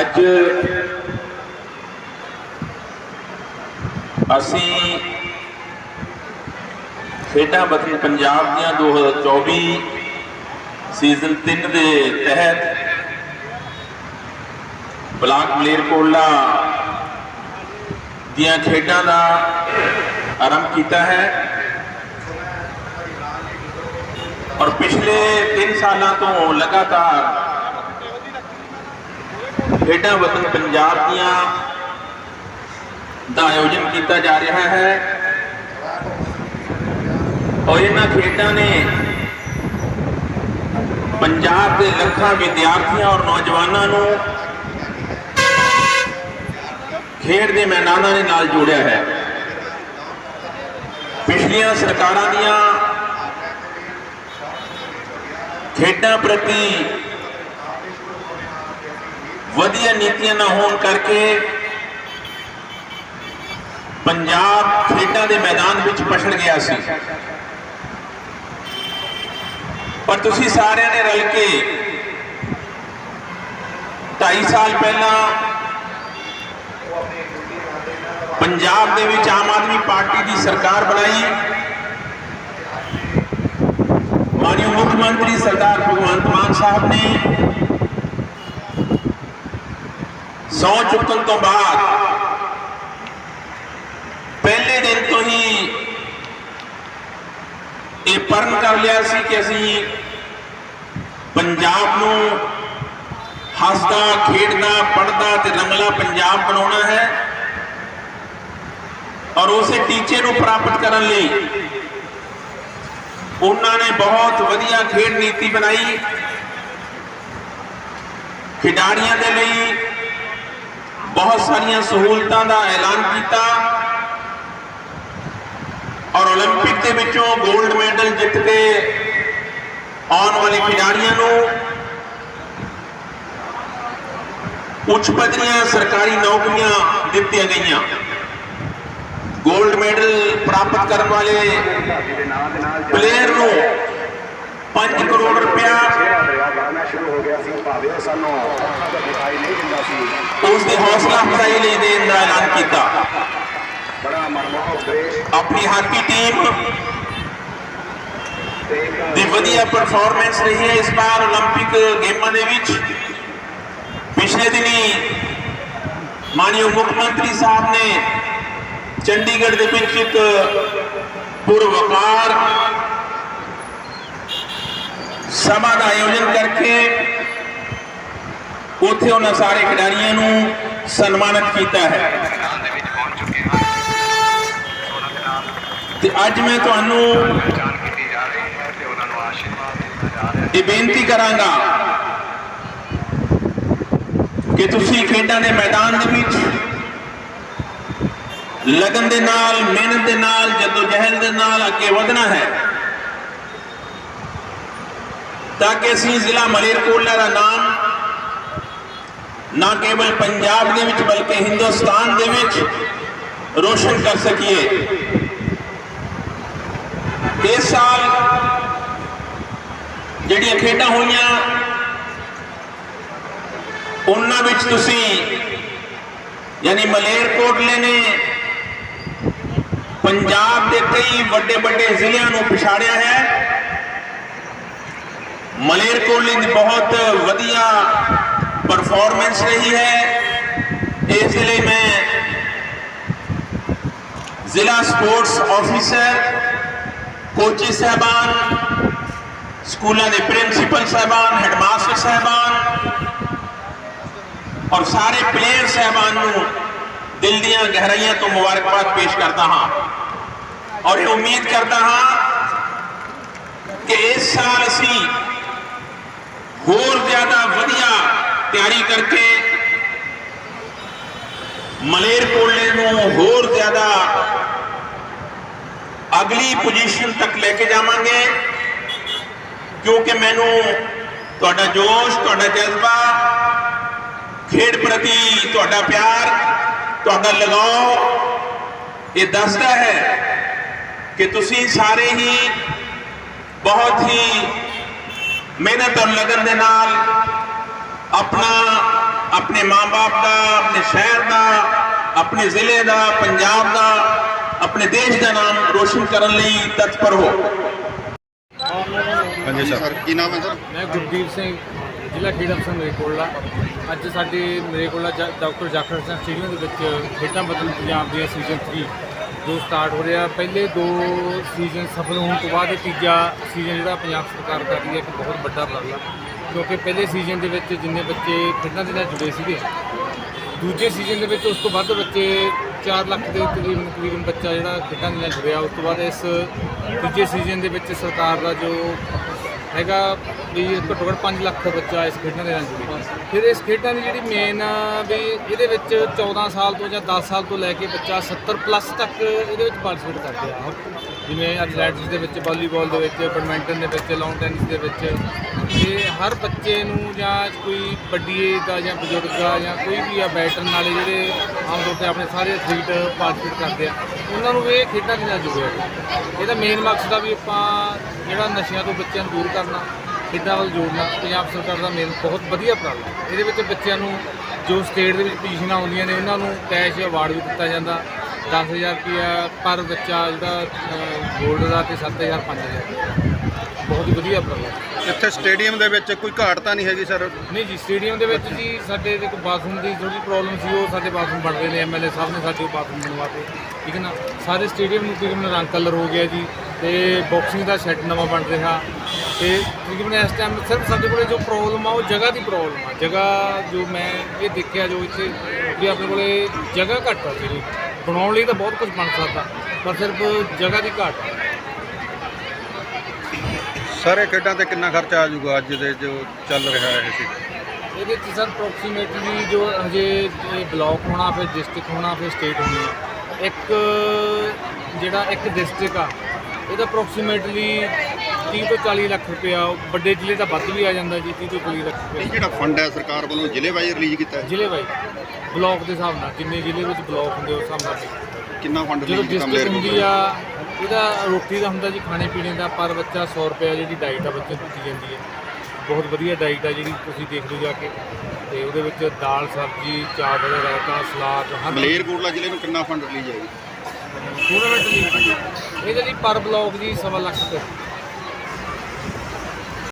ਅੱਜ ਅਸੀਂ ਖੇਡਾਂ ਵਤਨ ਪੰਜਾਬ ਦੀਆਂ 2024 ਸੀਜ਼ਨ 3 ਦੇ ਤਹਿਤ ਬਲਾਕ ਮਲੇਰਕੋਟਲਾ ਦੀਆਂ ਖੇਡਾਂ ਦਾ ਆਰੰਭ ਕੀਤਾ ਹੈ। ਔਰ ਪਿਛਲੇ 3 ਸਾਲਾਂ ਤੋਂ ਲਗਾਤਾਰ ਖੇਡਾਂ ਵਤਨ ਪੰਜਾਬ ਦੀਆਂ ਦਾ ਆਯੋਜਨ ਕੀਤਾ ਜਾ ਰਿਹਾ ਹੈ। ਔਰ ਇਹਨਾਂ ਖੇਡਾਂ ਨੇ ਪੰਜਾਬ ਦੇ ਲੱਖਾਂ ਵਿਦਿਆਰਥੀਆਂ ਔਰ ਨੌਜਵਾਨਾਂ ਨੂੰ ਖੇਡ ਦੇ ਮੈਦਾਨਾਂ ਦੇ ਨਾਲ ਜੋੜਿਆ ਹੈ। ਪਿਛਲੀਆਂ ਸਰਕਾਰਾਂ ਦੀਆਂ ਖੇਡਾਂ ਪ੍ਰਤੀ ਵਧੀਆ ਨੀਤੀਆਂ ਨਾ ਹੋਣ ਕਰਕੇ ਪੰਜਾਬ ਖੇਡਾਂ ਦੇ ਮੈਦਾਨ ਵਿੱਚ ਪਛੜ ਗਿਆ ਸੀ। ਪਰ ਤੁਸੀਂ ਸਾਰਿਆਂ ਨੇ ਰਲ ਕੇ 2.5 ਸਾਲ ਪਹਿਲਾਂ ਪੰਜਾਬ ਦੇ ਵਿੱਚ ਆਮ ਆਦਮੀ ਪਾਰਟੀ ਦੀ ਸਰਕਾਰ ਬਣਾਈ। ਮਾਨਯੋਗ ਮੁੱਖ ਮੰਤਰੀ ਸਰਦਾਰ ਭਗਵੰਤ ਮਾਨ ਸਾਹਿਬ ਨੇ ਸੌ ਚੁੱਕਣ ਤੋਂ ਬਾਅਦ ਪਹਿਲੇ ਦਿਨ ਤੋਂ ਹੀ ਇਹ ਪਰਨ ਕਰ ਲਿਆ ਸੀ ਕਿ ਅਸੀਂ ਪੰਜਾਬ ਨੂੰ ਹੱਸਦਾ ਖੇਡਦਾ ਪੜਦਾ ਤੇ ਰੰਗਲਾ ਪੰਜਾਬ ਬਣਾਉਣਾ ਹੈ ਔਰ ਉਸੇ ਟੀਚੇ ਨੂੰ ਪ੍ਰਾਪਤ ਕਰਨ ਲਈ ਉਹਨਾਂ ਨੇ ਬਹੁਤ ਵਧੀਆ ਖੇਡ ਨੀਤੀ ਬਣਾਈ। ਖਿਡਾਰੀਆਂ ਦੇ ਲਈ ਬਹੁਤ ਸਾਰੀਆਂ ਸਹੂਲਤਾਂ ਦਾ ਐਲਾਨ ਕੀਤਾ। ਔਰ 올림픽 ਦੇ ਵਿੱਚੋਂ 골ਡ ਮੈਡਲ ਜਿੱਤ ਕੇ ਆਉਣ ਵਾਲੇ ਖਿਡਾਰੀਆਂ ਨੂੰ ਉੱਚ ਪੱਧਰੀਆਂ ਸਰਕਾਰੀ ਨੌਕਰੀਆਂ ਦਿੱਤੀਆਂ ਗਈਆਂ। 골ਡ ਮੈਡਲ ਪ੍ਰਾਪਤ ਕਰਨ ਵਾਲੇ ਪਲੇਅਰ ਨੂੰ 5 ਕਰੋੜ ਰੁਪਇਆ ਗਾਣਾ ਸ਼ੁਰੂ ਹੋ ਗਿਆ ਸੀ ਭਾਵੇਂ ਉਹ ਸਾਨੂੰ ਅੱਖਾਂ ਤੋਂ ਦਿਖਾਈ ਨਹੀਂ ਦਿੰਦਾ ਸੀ ਉਸ ਦੀ ਹੌਸਲਾ ਅਫਜ਼ਾਈ ਲਈ ਦੇਣ ਦਾ ਐਲਾਨ ਕੀਤਾ ਬੜਾ ਮਨਮੋਹਕ ਦ੍ਰਿਸ਼ ਆਪਣੀ ਹਾਕੀ ਟੀਮ ਤੇ ਇੱਕ ਦੀ ਵਧੀਆ ਪਰਫਾਰਮੈਂਸ ਰਹੀ ਹੈ ਇਸ ਵਾਰ 올림픽 ਗੇਮਾਂ ਦੇ ਵਿੱਚ ਪਿਛਲੇ ਦਿਨੀ ਮਾਨਯੋਗ ਮੁੱਖ ਮੰਤਰੀ ਸਾਹਿਬ ਨੇ ਚੰਡੀਗੜ੍ਹ ਦੇ ਵਿੱਚ ਇੱਕ ਪੁਰਵਕਾਰ ਸਭਾ ਦਾ ਆਯੋਜਨ ਕਰਕੇ ਉੱਥੇ ਉਹਨਾਂ ਸਾਰੇ ਖਿਡਾਰੀਆਂ ਨੂੰ ਸਨਮਾਨਿਤ ਕੀਤਾ ਹੈ। ਮੈਦਾਨ ਤੇ ਅੱਜ ਮੈਂ ਤੁਹਾਨੂੰ ਇਹ ਬੇਨਤੀ ਕਰਾਂਗਾ ਕਿ ਤੁਸੀਂ ਖੇਡਾਂ ਦੇ ਮੈਦਾਨ ਦੇ ਵਿੱਚ ਲਗਨ ਦੇ ਨਾਲ, ਮਿਹਨਤ ਦੇ ਨਾਲ, ਜਦੋਜਹਿਦ ਦੇ ਨਾਲ ਅੱਗੇ ਵਧਣਾ ਹੈ। ਤਾਂ ਕਿ ਅਸੀਂ ਜ਼ਿਲ੍ਹਾ ਮਲੇਰਕੋਟਲਾ ਦਾ ਨਾਮ ਨਾ ਕੇਵਲ ਪੰਜਾਬ ਦੇ ਵਿੱਚ, ਬਲਕਿ ਹਿੰਦੁਸਤਾਨ ਦੇ ਵਿੱਚ ਰੋਸ਼ਨ ਕਰ ਸਕੀਏ। ਇਸ ਸਾਲ ਜਿਹੜੀਆਂ ਖੇਡਾਂ ਹੋਈਆਂ, ਉਹਨਾਂ ਵਿੱਚ ਤੁਸੀਂ ਯਾਨੀ ਮਲੇਰਕੋਟਲੇ ਨੇ ਪੰਜਾਬ ਦੇ ਕਈ ਵੱਡੇ ਵੱਡੇ ਜ਼ਿਲ੍ਹਿਆਂ ਨੂੰ ਪਛਾੜਿਆ ਹੈ ਮਲੇਰਕੋਟਲੇ ਦੀ ਬਹੁਤ ਵਧੀਆ ਪਰਫਾਰਮੈਂਸ ਰਹੀ ਹੈ ਇਸ ਲਈ ਮੈਂ ਜ਼ਿਲ੍ਹਾ ਸਪੋਰਟਸ ਆਫੀਸਰ ਕੋਚੀ ਸਹਿਬਾਨ ਸਕੂਲਾਂ ਦੇ ਪ੍ਰਿੰਸੀਪਲ ਸਾਹਿਬਾਨ ਹੈਡਮਾਸਟਰ ਸਾਹਿਬਾਨ ਔਰ ਸਾਰੇ ਪਲੇਅਰ ਸਾਹਿਬਾਨ ਨੂੰ ਦਿਲ ਦੀਆਂ ਗਹਿਰਾਈਆਂ ਤੋਂ ਮੁਬਾਰਕਬਾਦ ਪੇਸ਼ ਕਰਦਾ ਹਾਂ ਔਰ ਇਹ ਉਮੀਦ ਕਰਦਾ ਹਾਂ ਕਿ ਇਸ ਸਾਲ ਅਸੀਂ ਹੋਰ ਜ਼ਿਆਦਾ ਵਧੀਆ ਤਿਆਰੀ ਕਰਕੇ ਮਲੇਰਕੋਟਲੇ ਨੂੰ ਹੋਰ ਜ਼ਿਆਦਾ ਅਗਲੀ ਪੋਜੀਸ਼ਨ ਤੱਕ ਲੈ ਕੇ ਜਾਵਾਂਗੇ ਕਿਉਂਕਿ ਮੈਨੂੰ ਤੁਹਾਡਾ ਜੋਸ਼ ਤੁਹਾਡਾ ਜਜ਼ਬਾ ਖੇਡ ਪ੍ਰਤੀ ਤੁਹਾਡਾ ਪਿਆਰ ਤੁਹਾਡਾ ਲਗਾਓ ਇਹ ਦੱਸਦਾ ਹੈ ਕਿ ਤੁਸੀਂ ਸਾਰੇ ਹੀ ਬਹੁਤ ਹੀ ਮਿਹਨਤ ਔਰ ਲਗਨ ਦੇ ਨਾਲ ਆਪਣੇ ਮਾਂ-ਬਾਪ ਦਾ ਆਪਣੇ ਸ਼ਹਿਰ ਦਾ ਆਪਣੇ ਜ਼ਿਲ੍ਹੇ ਦਾ ਪੰਜਾਬ ਦਾ ਆਪਣੇ ਦੇਸ਼ ਦਾ ਨਾਮ ਰੋਸ਼ਨ ਕਰਨ ਲਈ ਤਤਪਰ ਹੋ। ਹਾਂਜੀ ਸਰ। ਕੀ ਨਾਮ ਹੈ ਸਰ? ਮੈਂ ਗੁਰਦੀਪ ਸਿੰਘ ਜ਼ਿਲ੍ਹਾ ਖੇਡ ਅਫਸਰ ਮਰੇਕੋਟਲਾ ਅੱਜ ਸਾਡੇ ਮਰੇਕੋਟਲਾ ਜਾ- ਡਾਕਟਰ ਜਾਖੜ ਸਿੰਘ ਸਟੇਡੀਅਮ ਦੇ ਵਿੱਚ ਖੇਡਾਂ ਬਦਲ ਪੰਜਾਬ ਦੀਆਂ ਸੀਜ਼ਨ 3 ਜੋ ਸਟਾਰਟ ਹੋ ਰਿਹਾ। ਪਹਿਲੇ ਦੋ ਸੀਜ਼ਨ ਸਫਲ ਹੋਣ ਤੋਂ ਬਾਅਦ ਇਹ ਤੀਜਾ ਸੀਜ਼ਨ ਜਿਹੜਾ ਪੰਜਾਬ ਸਰਕਾਰ ਕਰ ਰਹੀ ਹੈ, ਇੱਕ ਬਹੁਤ ਵੱਡਾ ਉਪਰਾਲਾ ਕਿਉਂਕਿ ਪਹਿਲੇ ਸੀਜ਼ਨ ਦੇ ਵਿੱਚ ਜਿੰਨੇ ਬੱਚੇ ਖੇਡਾਂ ਦੇ ਨਾਲ ਜੁੜੇ ਸੀਗੇ, ਦੂਜੇ ਸੀਜ਼ਨ ਦੇ ਵਿੱਚ ਉਸ ਤੋਂ ਵੱਧ ਬੱਚੇ 4 ਲੱਖ ਦੇ ਤਕਰੀਬਨ ਤਕਰੀਬਨ ਬੱਚਾ ਜਿਹੜਾ ਖੇਡਾਂ ਦੇ ਨਾਲ ਜੁੜਿਆ। ਉਸ ਤੋਂ ਬਾਅਦ ਇਸ ਤੀਜੇ ਸੀਜ਼ਨ ਦੇ ਵਿੱਚ ਸਰਕਾਰ ਦਾ ਜੋ ਹੈਗਾ ਵੀ ਘੱਟੋ ਘੱਟ 5 ਲੱਖ ਬੱਚਾ ਇਸ ਖੇਡਾਂ ਦੇ ਨਾਲ ਜੁੜਿਆ। ਫਿਰ ਇਸ ਖੇਡਾਂ ਦੀ ਜਿਹੜੀ ਮੇਨ ਵੀ ਇਹਦੇ ਵਿੱਚ 14 ਸਾਲ ਤੋਂ ਜਾਂ 10 ਸਾਲ ਤੋਂ ਲੈ ਕੇ ਬੱਚਾ 70 ਪਲੱਸ ਤੱਕ ਇਹਦੇ ਵਿੱਚ ਪਾਰਟਿਸਿਪੇਟ ਕਰਦੇ ਆ। ਜਿਵੇਂ ਐਥਲੈਟਿਕਸ ਦੇ ਵਿੱਚ ਵਾਲੀਬਾਲ ਦੇ ਵਿੱਚ ਬੈਡਮਿੰਟਨ ਦੇ ਵਿੱਚ ਲੌਂਗ ਟੈਨਿਸ ਦੇ ਵਿੱਚ, ਤੇ ਹਰ ਬੱਚੇ ਨੂੰ ਜਾਂ ਕੋਈ ਵੱਡੀ ਦਾ ਜਾਂ ਬਜ਼ੁਰਗ ਦਾ ਜਾਂ ਕੋਈ ਵੀ ਆ ਬੈਟਰਨ ਵਾਲੇ ਜਿਹੜੇ ਆਮ ਤੌਰ ਤੇ ਆਪਣੇ ਸਾਰੇ ਐਥਲੀਟ ਪਾਰਟਿਸਿਪੇਟ ਕਰਦੇ ਆ, ਉਹਨਾਂ ਨੂੰ ਵੀ ਇਹ ਖੇਡਾਂ ਦੇ ਨਾਲ ਜੁੜਿਆ ਇਹਦਾ ਮੇਨ ਮਕਸਦ ਆ ਵੀ ਆਪਾਂ ਜਿਹੜਾ ਨਸ਼ਿਆਂ ਤੋਂ ਬੱਚਿਆਂ ਨੂੰ ਦੂਰ ਕਰਨਾ। ਖੇਡਾਂ ਵੱਲ ਜੋੜਨਾ ਪੰਜਾਬ ਸਰਕਾਰ ਦਾ ਮੇਨ ਬਹੁਤ ਵਧੀਆ ਉਪਰਾਲਾ ਇਹਦੇ ਵਿੱਚ ਬੱਚਿਆਂ ਨੂੰ ਜੋ ਸਟੇਟ ਦੇ ਵਿੱਚ ਪੋਜੀਸ਼ਨਾਂ ਆਉਂਦੀਆਂ ਨੇ ਉਹਨਾਂ ਨੂੰ ਕੈਸ਼ ਅਵਾਰਡ ਵੀ ਦਿੱਤਾ ਜਾਂਦਾ। 10000 ਰੁਪਇਆ ਪਰ ਬੱਚਾ ਜਿਹੜਾ ਗੋਲਡ ਦਾ ਤੇ 7000 5000 ਬਹੁਤ ਹੀ ਵਧੀਆ ਉਪਰਾਲਾ ਇੱਥੇ ਸਟੇਡੀਅਮ ਦੇ ਵਿੱਚ ਕੋਈ ਘਾਟ ਤਾਂ ਨਹੀਂ ਹੈਗੀ ਸਰ? ਨਹੀਂ ਜੀ ਸਟੇਡੀਅਮ ਦੇ ਵਿੱਚ ਜੀ ਸਾਡੇ ਦੇ ਕੋਈ ਬਾਥਰੂਮ ਦੀ ਥੋੜੀ ਪ੍ਰੋਬਲਮ ਸੀ ਉਹ ਸਾਡੇ ਬਾਥਰੂਮ ਬਣ ਰਹੇ ਨੇ ਐਮਐਲਏ ਸਾਹਿਬ ਨੇ ਸਾਡੇ ਬਾਥਰੂਮ ਬਣਵਾਤੇ ਠੀਕ ਹੈ ਨਾ? ਸਾਰੇ ਸਟੇਡੀਅਮ ਨੂੰ ਤਕਰੀਬਨ ਰੰਗ ਕਲਰ ਹੋ ਗਿਆ ਜੀ। ਤੇ ਬਾਕਸਿੰਗ ਦਾ ਸੈੱਟ ਨਵਾਂ ਬਣ ਰਿਹਾ ਤੇ ਤਕਰੀਬਨ ਇਸ ਟਾਈਮ ਸਿਰਫ ਸਾਡੇ ਕੋਲੇ ਜੋ ਪ੍ਰੋਬਲਮ ਆ ਉਹ ਜਗ੍ਹਾ ਦੀ ਪ੍ਰੋਬਲਮ ਆ। ਜਗ੍ਹਾ ਜੋ ਮੈਂ ਇਹ ਦੇਖਿਆ ਜੋ ਇੱਥੇ ਵੀ ਆਪਣੇ ਕੋਲੇ ਜਗ੍ਹਾ ਘੱਟ ਆ ਜਿਹੜੀ। ਬਣਾਉਣ ਲਈ ਤਾਂ ਬਹੁਤ ਕੁਝ ਬਣ ਸਕਦਾ ਪਰ ਸਿਰਫ ਜਗ੍ਹਾ ਦੀ ਘਾਟ ਆ। ਸਾਰੇ ਖੇਡਾਂ ਤੇ ਕਿੰਨਾ ਖਰਚਾ ਆ ਜਾਊਗਾ ਅੱਜ ਦੇ ਜੋ ਚੱਲ ਰਿਹਾ ਹੈ ਸੀ ਇਹਦੇ 'ਚ ਸਰ ਅਪਰੋਕਸੀਮੇਟਲੀ ਜੋ ਹਜੇ ਇਹ ਬਲਾਕ ਹੋਣਾ ਫਿਰ ਡਿਸਟ੍ਰਿਕਟ ਹੋਣਾ ਫਿਰ ਸਟੇਟ ਹੋਣੀ ਹੈ ਇੱਕ ਜਿਹੜਾ ਇੱਕ ਡਿਸਟ੍ਰਿਕਟ ਆ ਇਹਦਾ ਅਪਰੋਕਸੀਮੇਟਲੀ 30 ਤੋਂ 40 ਲੱਖ ਰੁਪਇਆ ਵੱਡੇ ਜ਼ਿਲ੍ਹੇ ਦਾ ਵੱਧ ਵੀ ਆ ਜਾਂਦਾ ਜੀ 30 ਤੋਂ 40 ਲੱਖ ਇਹ ਰੁਪਇਆ ਜਿਹੜਾ ਫੰਡ ਹੈ ਸਰਕਾਰ ਵੱਲੋਂ ਜ਼ਿਲ੍ਹੇ ਵਾਈਜ਼ ਰਿਲੀਜ਼ ਕੀਤਾ ਹੈ? ਜ਼ਿਲ੍ਹੇ ਵਾਈ ਬਲਾਕ ਦੇ ਹਿਸਾਬ ਨਾਲ ਜਿੰਨੇ ਜ਼ਿਲ੍ਹੇ ਵਿੱਚ ਬਲਾਕ ਹੁੰਦੇ ਉਸ ਹਿਸਾਬ ਨਾਲ। ਕਿੰਨਾ ਫੰਡ ਜਦੋਂ ਰਿਲੀਜ਼ ਕੀਤਾ ਡਿਸਟ੍ਰਿਕਟ ਹੁੰਦੀ ਆ ਇਹਦਾ ਰੋਟੀ ਦਾ ਹੁੰਦਾ ਜੀ ਖਾਣੇ ਪੀਣੇ ਦਾ ਪਰ ਬੱਚਾ 100 ਰੁਪਏ ਜਿਹੜੀ ਡਾਈਟ ਆ ਬੱਚੇ ਨੂੰ ਦਿੱਤੀ ਜਾਂਦੀ ਹੈ। ਬਹੁਤ ਵਧੀਆ ਡਾਈਟ ਆ ਜਿਹੜੀ ਤੁਸੀਂ ਦੇਖ ਲਓ ਜਾ ਕੇ। ਤੇ ਉਹਦੇ ਵਿੱਚ ਦਾਲ ਸਬਜ਼ੀ ਚਾਵਲ ਰਾਇਤਾ ਸਲਾਦ ਹਰ ਮਲੇਰਕੋਟਲਾ ਜ਼ਿਲ੍ਹੇ ਨੂੰ ਕਿੰਨਾ ਫੰਡ ਰਿਲੀਜ਼ ਹੈ ਜੀ? ਟੂਰਨਾਮੈਂਟ ਲਈ ਇਹਦੇ ਲਈ ਪਰ ਬਲਾਕ ਜੀ ਸਵਾ ਲੱਖ ਰੁਪਏ